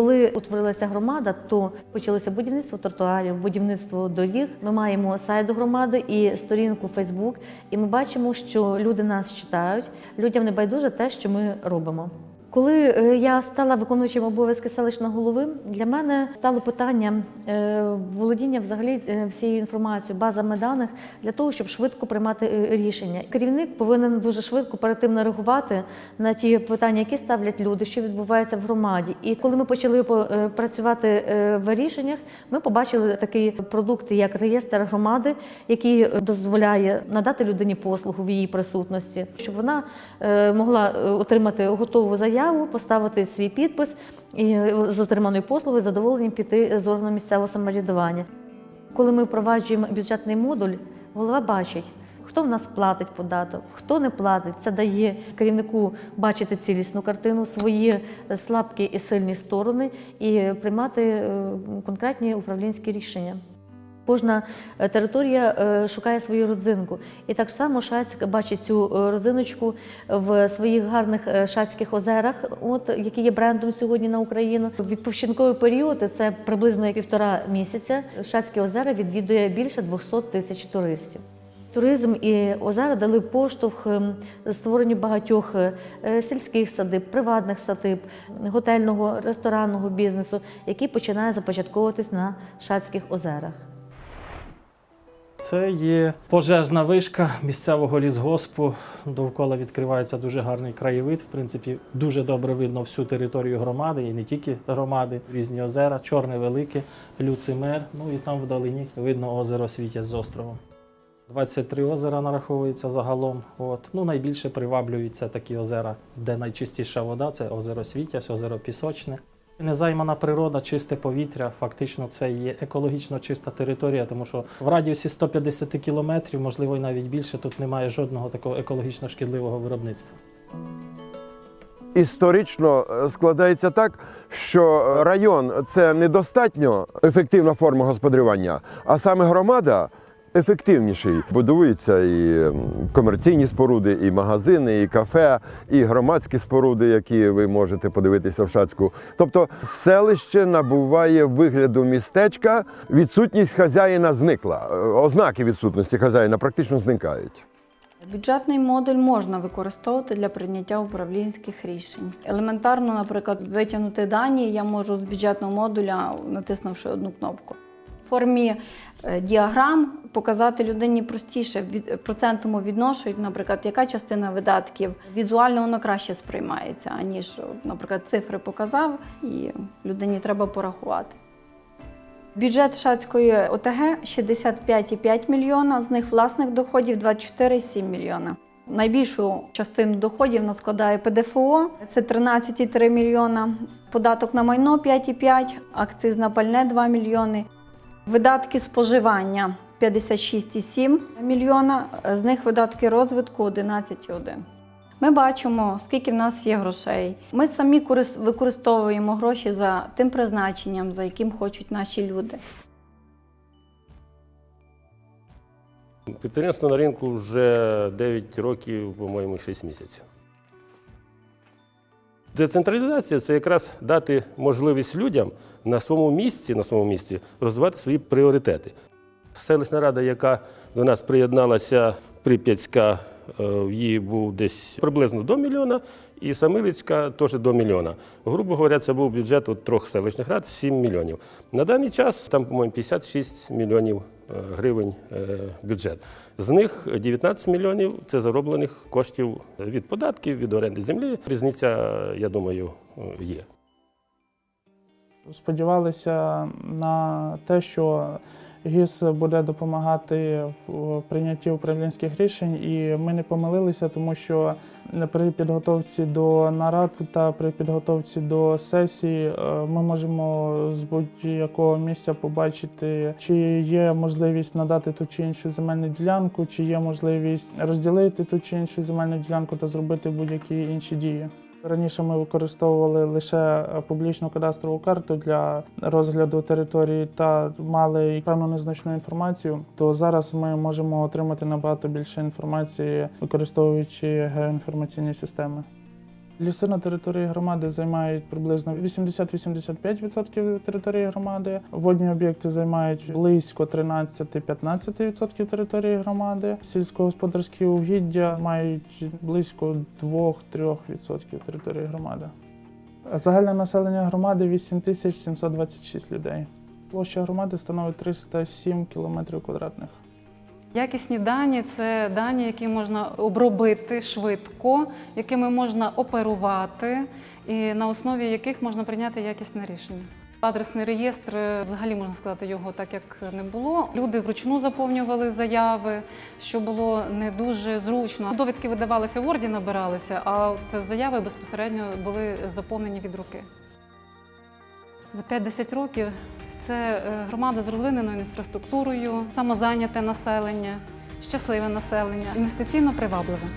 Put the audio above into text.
утворилася громада, то почалося будівництво тротуарів, будівництво доріг. Ми маємо сайт громади і сторінку Фейсбук. І ми бачимо, що люди нас читають. Людям не байдуже те, що ми робимо. Коли е, я стала виконуючим обов'язки селищного голови, для мене стало питання е, володіння взагалі е, всією інформацією, базами даних для того, щоб швидко приймати рішення. Керівник повинен дуже швидко оперативно реагувати на ті питання, які ставлять люди, що відбувається в громаді. І коли ми почали по- працювати в рішеннях, ми побачили такий продукт, як реєстр громади, який дозволяє надати людині послугу в її присутності, щоб вона могла отримати готову заяву, поставити свій підпис і е, з отриманою послугою з задоволенням піти з органу місцевого самоврядування. Коли ми впроваджуємо бюджетний модуль, голова бачить. Хто в нас платить податок, хто не платить, це дає керівнику бачити цілісну картину, свої слабкі і сильні сторони і приймати е, конкретні управлінські рішення. Кожна е, територія е, шукає свою родзинку. І так само Шацьк бачить цю е, родзиночку в своїх гарних шацьких озерах, от які є брендом сьогодні на Україну. Відпочинковий період це приблизно півтора місяця. Шацькі озера відвідує більше 200 тисяч туристів. Туризм і озера дали поштовх ем, створенню багатьох сільських садиб, приватних садиб, готельного, ресторанного бізнесу, який починає започатковуватись на Шацьких озерах. Це є пожежна вишка місцевого лісгоспу. Довкола відкривається дуже гарний краєвид. В принципі, дуже добре видно всю територію громади і не тільки громади, різні озера, чорне велике, люцимер. Ну і там вдалині видно озеро Світязь з островом. 23 озера нараховується загалом. От. Ну, найбільше приваблюють це такі озера, де найчистіша вода це озеро Світязь, озеро Пісочне. Незаймана природа, чисте повітря. Фактично, це є екологічно чиста територія, тому що в радіусі 150 кілометрів, можливо, і навіть більше, тут немає жодного такого екологічно шкідливого виробництва. Історично е, складається так, що район це недостатньо ефективна форма господарювання, а саме громада ефективніший. Будуються і комерційні споруди, і магазини, і кафе, і громадські споруди, які ви можете подивитися в Шацьку. Тобто селище набуває вигляду містечка, відсутність хазяїна зникла. Е, Ознаки відсутності хазяїна практично зникають. Бюджетний модуль можна використовувати для прийняття управлінських рішень. Елементарно, наприклад, витягнути дані я можу з бюджетного модуля, натиснувши одну кнопку. Формі е, діаграм показати людині простіше від процентному відношенню, наприклад, яка частина видатків візуально воно краще сприймається, аніж, наприклад, цифри показав і людині треба порахувати. Бюджет Шацької ОТГ 65,5 мільйона, з них власних доходів 24,7 мільйона. Найбільшу частину доходів вона складає ПДФО, це 13,3 мільйона, податок на майно 5,5, акциз на пальне 2 мільйони, видатки споживання 56,7 мільйона, з них видатки розвитку 11,1. Ми бачимо, скільки в нас є грошей. Ми самі використовуємо гроші за тим призначенням, за яким хочуть наші люди. Підприємство на ринку вже 9 років, по-моєму, 6 місяців. Децентралізація це якраз дати можливість людям на своєму місці, на своєму місці розвивати свої пріоритети. Селищна рада, яка до нас приєдналася, Прип'ятська, її був десь приблизно до мільйона, і Самилицька теж до мільйона. Грубо говоря, це був бюджет от трьох селищних рад 7 мільйонів. На даний час там, по-моєму, 56 мільйонів е, гривень е, бюджет. З них 19 мільйонів це зароблених коштів від податків, від оренди землі. Різниця, я думаю, е, є. Сподівалися на те, що ГІС буде допомагати в прийнятті управлінських рішень, і ми не помилилися, тому що при підготовці до нарад та при підготовці до сесії е, ми можемо з будь-якого місця побачити, чи є можливість надати ту чи іншу земельну ділянку, чи є можливість розділити ту чи іншу земельну ділянку та зробити будь-які інші дії. Раніше ми використовували лише е, публічну кадастрову карту для розгляду території та мали певну незначну інформацію. То зараз ми можемо отримати набагато більше інформації, використовуючи геоінформаційні системи. Ліси на території громади займають приблизно 80-85% території громади. Водні об'єкти займають близько 13-15% території громади. Сільськогосподарські угіддя мають близько 2-3% території громади. Загальне населення громади 8726 людей. Площа громади становить 307 км квадратних. Якісні дані це дані, які можна обробити швидко, якими можна оперувати, і на основі яких можна прийняти якісне рішення. Адресний реєстр, е, взагалі можна сказати, його так як не було. Люди вручну заповнювали заяви, що було не дуже зручно. Довідки видавалися в Word, набиралися, а от заяви безпосередньо були заповнені від руки. За 5-10 років це е, громада з розвиненою інфраструктурою, самозайняте населення, щасливе населення, інвестиційно привабливе.